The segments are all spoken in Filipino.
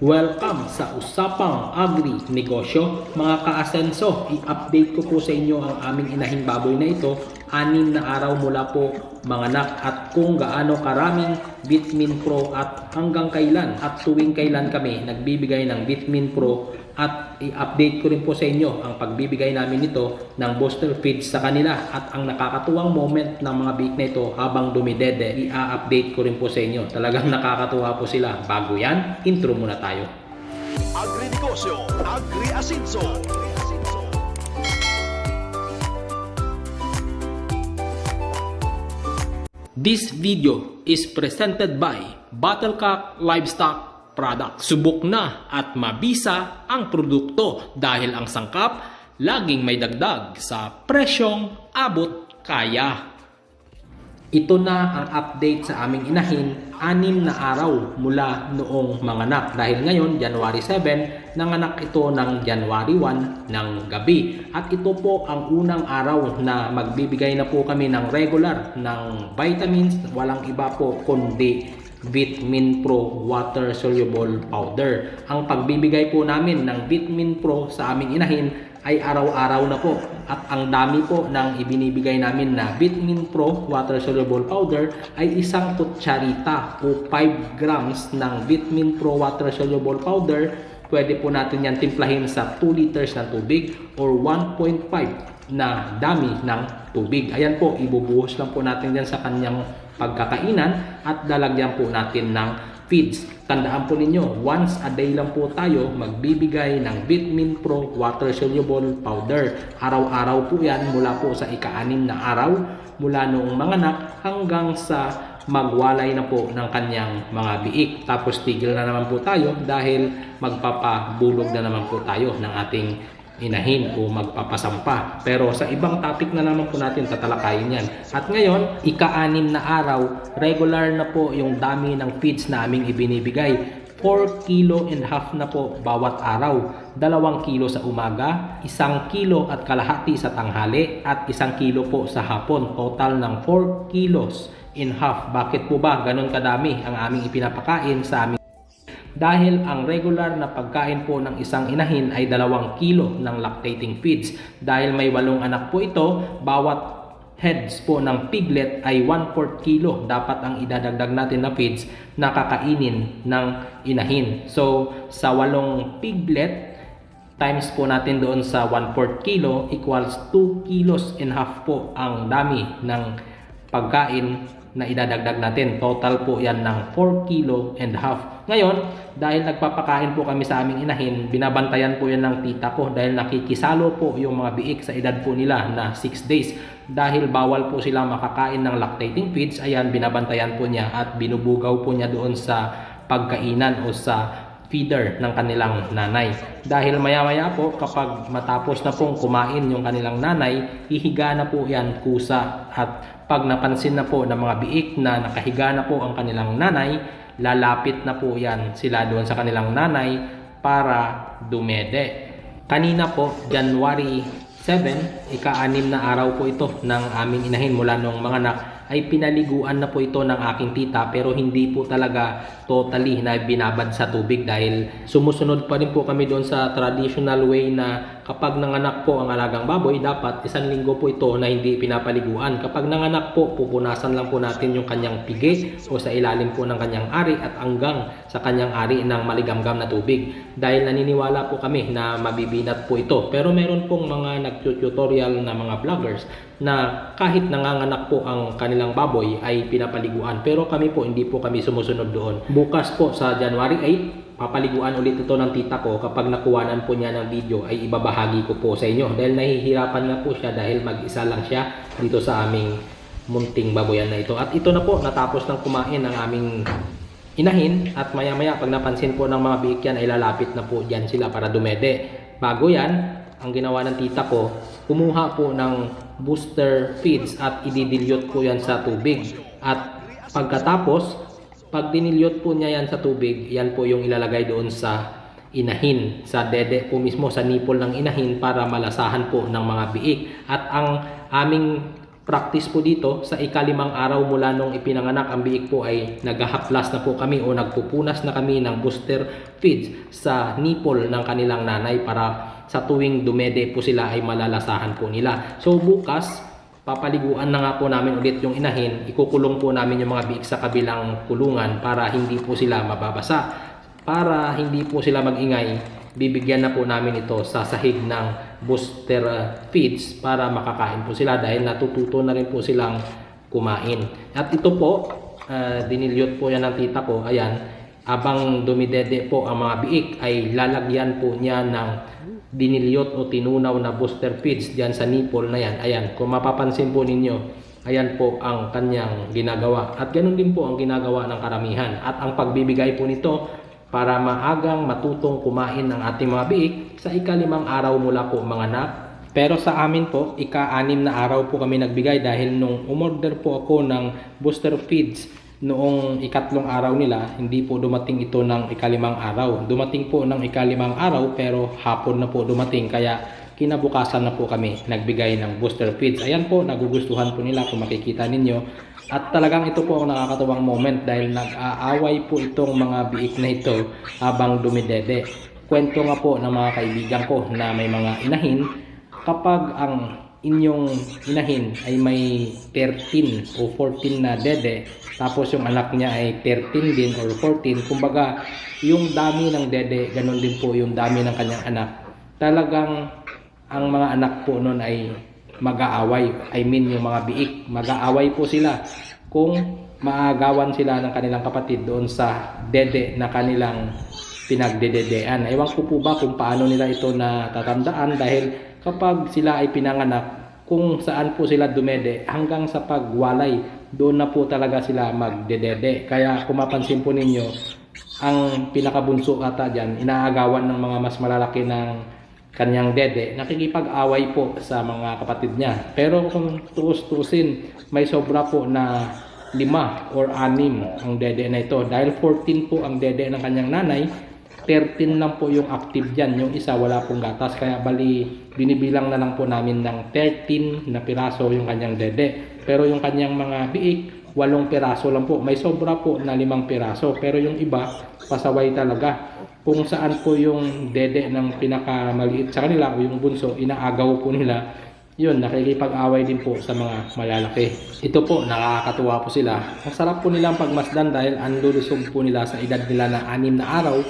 Welcome sa Usapang Agri Negosyo. Mga kaasenso, i-update ko po sa inyo ang aming inahing baboy na ito. Anim na araw mula po manganak at kung gaano karaming Vitamin Pro at hanggang kailan at tuwing kailan kami nagbibigay ng Vitamin Pro at i-update ko rin po sa inyo ang pagbibigay namin nito ng booster feeds sa kanila. At ang nakakatuwang moment ng mga big na ito habang dumidede i-update ko rin po sa inyo. Talagang nakakatuwa po sila. Bago yan intro muna tayo. Agrinegosyo, Agri-Asinso. This video is presented by Battlecock Livestock Product. Subok na at mabisa ang produkto dahil ang sangkap laging may dagdag sa presyong abot kaya. Ito na ang update sa aming inahin, anim na araw mula noong manganak. Dahil ngayon, January 7, nanganak ito ng January 1 ng gabi. At ito po ang unang araw na magbibigay na po kami ng regular ng vitamins. Walang iba po kundi Vitamin Pro Water Soluble Powder. Ang pagbibigay po namin ng Vitamin Pro sa aming inahin ay araw-araw na po at ang dami po ng ibinibigay namin na Vitamin Pro Water Soluble Powder ay isang kutsarita o 5 grams ng Vitamin Pro Water Soluble Powder pwede po natin yan timplahin sa 2 liters ng tubig or 1.5 na dami ng tubig. Ayan po, ibubuhos lang po natin yan sa kanyang pagkakainan at lalagyan po natin ng feeds. Tandaan po ninyo, once a day lang po tayo magbibigay ng Vitamin Pro Water Soluble Powder. Araw-araw po yan mula po sa ika-anim na araw mula noong manganak hanggang sa magwalay na po ng kanyang mga biik. Tapos tigil na naman po tayo dahil magpapabulog na naman po tayo ng ating inahin o magpapasampa. Pero sa ibang topic na naman po natin tatalakayin yan. At ngayon, ika-anim na araw, regular na po yung dami ng feeds na aming ibinibigay. 4 kilo and half na po bawat araw. 2 kilo sa umaga, 1 kilo at kalahati sa tanghali, at 1 kilo po sa hapon. Total ng 4 kilos in half. Bakit po ba ganun kadami ang aming ipinapakain sa aming dahil ang regular na pagkain po ng isang inahin ay dalawang kilo ng lactating feeds. Dahil may walong anak po ito, bawat heads po ng piglet ay 1/4 kilo dapat ang idadagdag natin na feeds na kakainin ng inahin. So sa walong piglet times po natin doon sa 1/4 kilo equals 2 kilos and half po ang dami ng pagkain na idadagdag natin. Total po yan ng 4 kilo and half. Ngayon, dahil nagpapakain po kami sa aming inahin, binabantayan po yan ng tita ko dahil nakikisalo po yung mga biik sa edad po nila na 6 days. Dahil bawal po sila makakain ng lactating feeds, ayan, binabantayan po niya at binubugaw po niya doon sa pagkainan o sa feeder ng kanilang nanay. Dahil maya-maya po kapag matapos na pong kumain yung kanilang nanay, hihiga na po yan kusa at pag napansin na po ng mga biik na nakahiga na po ang kanilang nanay, lalapit na po yan sila doon sa kanilang nanay para dumede. Kanina po, January 7, ika-anim na araw po ito ng aming inahin mula nung mga anak ay pinaliguan na po ito ng aking tita pero hindi po talaga totally na binabad sa tubig dahil sumusunod pa rin po kami doon sa traditional way na kapag nanganak po ang alagang baboy dapat isang linggo po ito na hindi pinapaliguan. Kapag nanganak po pupunasan lang po natin yung kanyang pigi o sa ilalim po ng kanyang ari at hanggang sa kanyang ari ng maligamgam na tubig dahil naniniwala po kami na mabibinat po ito. Pero meron pong mga nag-tutorial na mga vloggers na kahit nanganganak po ang kanilang baboy ay pinapaliguan. Pero kami po hindi po kami sumusunod doon. Bukas po sa January 8, papaliguan ulit ito ng tita ko kapag nakuhanan po niya ng video ay ibabahagi ko po sa inyo. Dahil nahihirapan nga po siya dahil mag-isa lang siya dito sa aming munting baboyan na ito. At ito na po, natapos ng kumain ang aming inahin at maya maya pag napansin po ng mga biik yan ay lalapit na po dyan sila para dumede. Bago yan, ang ginawa ng tita ko, kumuha po ng booster feeds at ididilyot po yan sa tubig. At pagkatapos, pag dinilyot po niya yan sa tubig, yan po yung ilalagay doon sa inahin, sa dede po mismo, sa nipple ng inahin para malasahan po ng mga biik. At ang aming practice po dito sa ikalimang araw mula nung ipinanganak ang biik po ay naghahaplas na po kami o nagpupunas na kami ng booster feeds sa nipple ng kanilang nanay para sa tuwing dumede po sila ay malalasahan po nila. So bukas, papaliguan na nga po namin ulit yung inahin, ikukulong po namin yung mga biik sa kabilang kulungan para hindi po sila mababasa. Para hindi po sila magingay, bibigyan na po namin ito sa sahig ng booster uh, feeds para makakain po sila dahil natututo na rin po silang kumain. At ito po, uh, dinilyot po yan ng tita ko, ayan, abang dumidede po ang mga biik ay lalagyan po niya ng dinilyot o tinunaw na booster feeds diyan sa nipple na yan. Ayan, kung mapapansin po ninyo, ayan po ang kanyang ginagawa. At ganun din po ang ginagawa ng karamihan. At ang pagbibigay po nito para maagang matutong kumain ang ating mga biik sa ikalimang araw mula po mga anak. Pero sa amin po, ika-anim na araw po kami nagbigay dahil nung umorder po ako ng booster feeds noong ikatlong araw nila, hindi po dumating ito ng ikalimang araw. Dumating po ng ikalimang araw pero hapon na po dumating kaya kinabukasan na po kami nagbigay ng booster feeds. Ayan po, nagugustuhan po nila kung makikita ninyo. At talagang ito po ang nakakatuwang moment dahil nag-aaway po itong mga biik na ito habang dumidede. Kwento nga po ng mga kaibigan ko na may mga inahin kapag ang inyong inahin ay may 13 o 14 na dede tapos yung anak niya ay 13 din or 14 kumbaga yung dami ng dede ganun din po yung dami ng kanyang anak. Talagang ang mga anak po noon ay mag-aaway. I mean yung mga biik mag-aaway po sila. Kung maagawan sila ng kanilang kapatid doon sa dede na kanilang pinagdededean. Ewan ko po ba kung paano nila ito natatandaan dahil kapag sila ay pinanganak, kung saan po sila dumede hanggang sa pagwalay, doon na po talaga sila magdedede. Kaya kung mapansin po ninyo, ang pinakabunso ata dyan, inaagawan ng mga mas malalaki ng kanyang dede, nakikipag-away po sa mga kapatid niya. Pero kung tuus-tuusin, may sobra po na lima or anim ang dede na ito. Dahil 14 po ang dede ng kanyang nanay, 13 lang po yung active dyan. Yung isa wala pong gatas. Kaya bali, binibilang na lang po namin ng 13 na piraso yung kanyang dede. Pero yung kanyang mga biik, walong piraso lang po. May sobra po na limang piraso. Pero yung iba, pasaway talaga. Kung saan po yung dede ng pinakamaliit sa kanila o yung bunso, inaagaw po nila yun, nakikipag-away din po sa mga malalaki. Ito po, nakakatuwa po sila. Ang sarap po nilang pagmasdan dahil ang lulusog po nila sa edad nila na anim na araw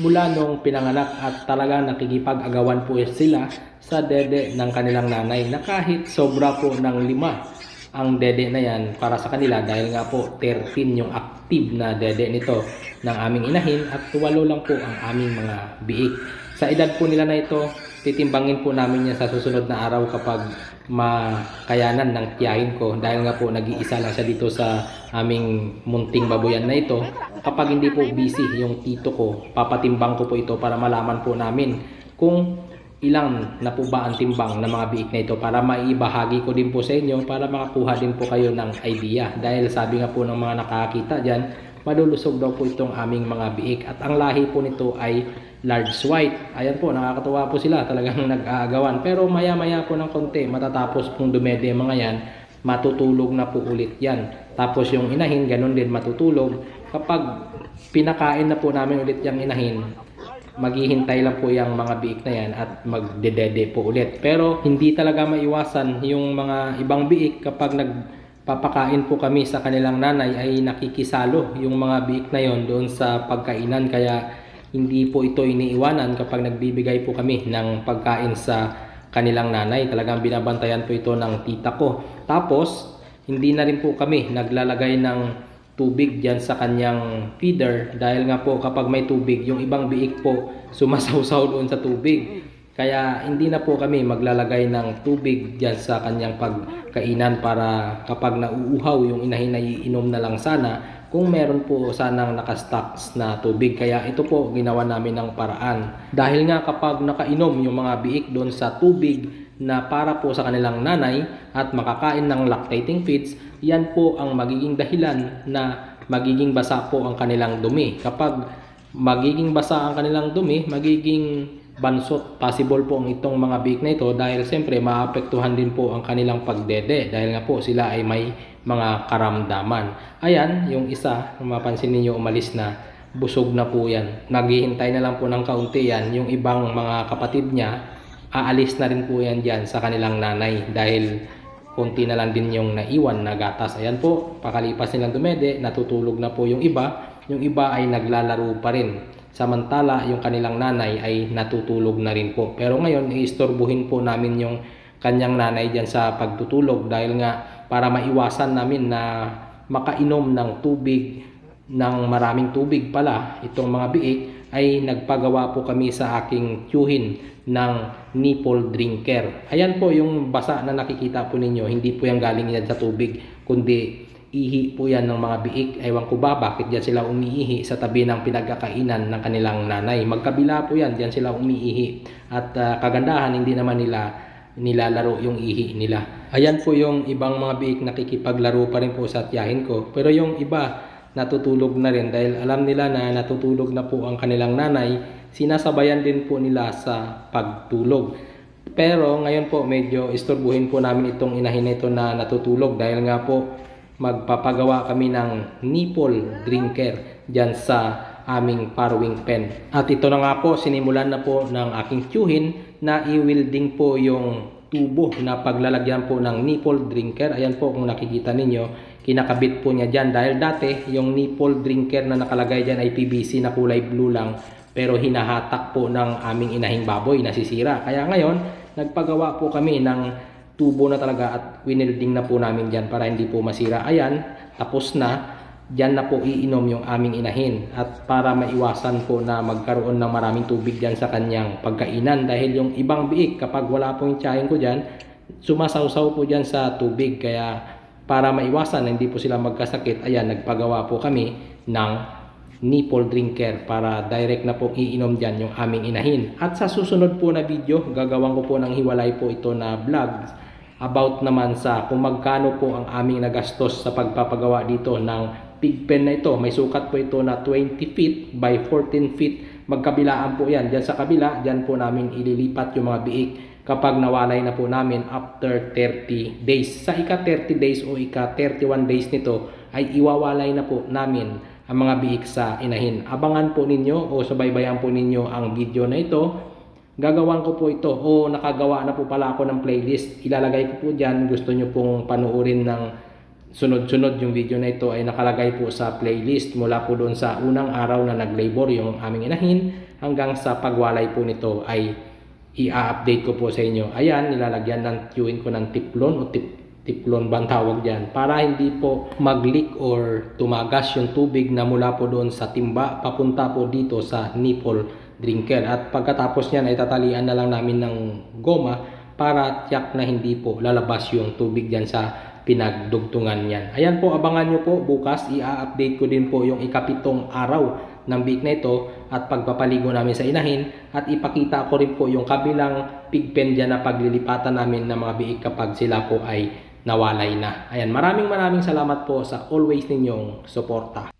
mula nung pinanganak at talaga nakikipag-agawan po sila sa dede ng kanilang nanay na kahit sobra po ng lima ang dede na yan para sa kanila dahil nga po 13 yung active na dede nito ng aming inahin at walo lang po ang aming mga biik. Sa edad po nila na ito, titimbangin po namin yan sa susunod na araw kapag makayanan ng tiyahin ko. Dahil nga po nag-iisa lang siya dito sa aming munting baboyan na ito. Kapag hindi po busy yung tito ko papatimbang ko po ito para malaman po namin kung ilang na po ba ang timbang ng mga biik na ito para maibahagi ko din po sa inyo para makakuha din po kayo ng idea dahil sabi nga po ng mga nakakita dyan malulusog daw po itong aming mga biik at ang lahi po nito ay large white. Ayan po, nakakatuwa po sila, talagang nag-aagawan. Pero maya-maya po ng konti, matatapos pong dumede mga yan, matutulog na po ulit yan. Tapos yung inahin, ganun din matutulog. Kapag pinakain na po namin ulit yung inahin, maghihintay lang po yung mga biik na yan at magdedede po ulit. Pero hindi talaga maiwasan yung mga ibang biik kapag nagpapakain po kami sa kanilang nanay ay nakikisalo yung mga biik na yon doon sa pagkainan. Kaya hindi po ito iniiwanan kapag nagbibigay po kami ng pagkain sa kanilang nanay. Talagang binabantayan po ito ng tita ko. Tapos, hindi na rin po kami naglalagay ng tubig diyan sa kanyang feeder dahil nga po kapag may tubig, yung ibang biik po sumasawsaw doon sa tubig. Kaya hindi na po kami maglalagay ng tubig diyan sa kanyang pagkainan para kapag nauuhaw yung inahin na iinom na lang sana kung meron po sanang nakastocks na tubig. Kaya ito po ginawa namin ng paraan. Dahil nga kapag nakainom yung mga biik doon sa tubig na para po sa kanilang nanay at makakain ng lactating feeds, yan po ang magiging dahilan na magiging basa po ang kanilang dumi. Kapag magiging basa ang kanilang dumi, magiging bansot. Possible po ang itong mga biik na ito dahil siyempre maapektuhan din po ang kanilang pagdede dahil nga po sila ay may mga karamdaman. Ayan, yung isa, mapansin ninyo umalis na, busog na po yan. Naghihintay na lang po ng kaunti yan. Yung ibang mga kapatid niya, aalis na rin po yan dyan sa kanilang nanay dahil konti na lang din yung naiwan na gatas. Ayan po, pakalipas nilang dumede, natutulog na po yung iba. Yung iba ay naglalaro pa rin. Samantala, yung kanilang nanay ay natutulog na rin po. Pero ngayon, iistorbuhin po namin yung kanyang nanay dyan sa pagtutulog dahil nga para maiwasan namin na makainom ng tubig ng maraming tubig pala itong mga biik ay nagpagawa po kami sa aking tiyuhin ng nipple drinker. Ayan po yung basa na nakikita po ninyo, hindi po yan galing yan sa tubig, kundi ihi po yan ng mga biik. Ewan ko ba bakit diyan sila umiihi sa tabi ng pinagkakainan ng kanilang nanay. Magkabila po yan, diyan sila umiihi. At ah, kagandahan, hindi naman nila nilalaro yung ihi nila. Ayan po yung ibang mga biik nakikipaglaro pa rin po sa tiyahin ko. Pero yung iba, natutulog na rin dahil alam nila na natutulog na po ang kanilang nanay, sinasabayan din po nila sa pagtulog. Pero ngayon po medyo istorbuhin po namin itong inahin na ito na natutulog dahil nga po magpapagawa kami ng nipple drinker dyan sa aming parawing pen. At ito na nga po, sinimulan na po ng aking tiyuhin na i-welding po yung tubo na paglalagyan po ng nipple drinker. Ayan po kung nakikita ninyo, kinakabit po niya dyan dahil dati yung nipple drinker na nakalagay dyan ay PVC na kulay blue lang pero hinahatak po ng aming inahing baboy nasisira. Kaya ngayon, nagpagawa po kami ng tubo na talaga at winelding na po namin dyan para hindi po masira. Ayan, tapos na. Diyan na po iinom yung aming inahin at para maiwasan po na magkaroon ng maraming tubig dyan sa kanyang pagkainan. Dahil yung ibang biik kapag wala po yung tiyahin ko dyan sumasawsaw po dyan sa tubig. Kaya para maiwasan na hindi po sila magkasakit ayan nagpagawa po kami ng nipple drinker para direct na po iinom dyan yung aming inahin. At sa susunod po na video gagawin ko po ng hiwalay po ito na vlogs about naman sa kung magkano po ang aming nagastos sa pagpapagawa dito ng pig pen na ito. May sukat po ito na 20 feet by 14 feet. Magkabilaan po yan. Diyan sa kabila, diyan po namin ililipat yung mga biik kapag nawalay na po namin after 30 days. Sa ika 30 days o ika 31 days nito ay iwawalay na po namin ang mga biik sa inahin. Abangan po ninyo o subaybayan po ninyo ang video na ito gagawan ko po ito o nakagawa na po pala ako ng playlist ilalagay ko po dyan gusto nyo pong panuorin ng sunod-sunod yung video na ito ay nakalagay po sa playlist mula po doon sa unang araw na nag-labor yung aming inahin hanggang sa pagwalay po nito ay i-update ko po sa inyo. Ayan nilalagyan ng queuing ko ng tiplon o tip tiplon ba tawag dyan? Para hindi po mag-leak or tumagas yung tubig na mula po doon sa timba papunta po dito sa nipple drinker. At pagkatapos niyan ay tatalian na lang namin ng goma para tiyak na hindi po lalabas yung tubig dyan sa pinagdugtungan niyan. Ayan po, abangan nyo po bukas, i-update ko din po yung ikapitong araw ng week na ito at pagpapaligo namin sa inahin at ipakita ko rin po yung kabilang pigpen dyan na paglilipatan namin ng mga biik kapag sila po ay nawalay na. Ayan, maraming maraming salamat po sa always ninyong suporta.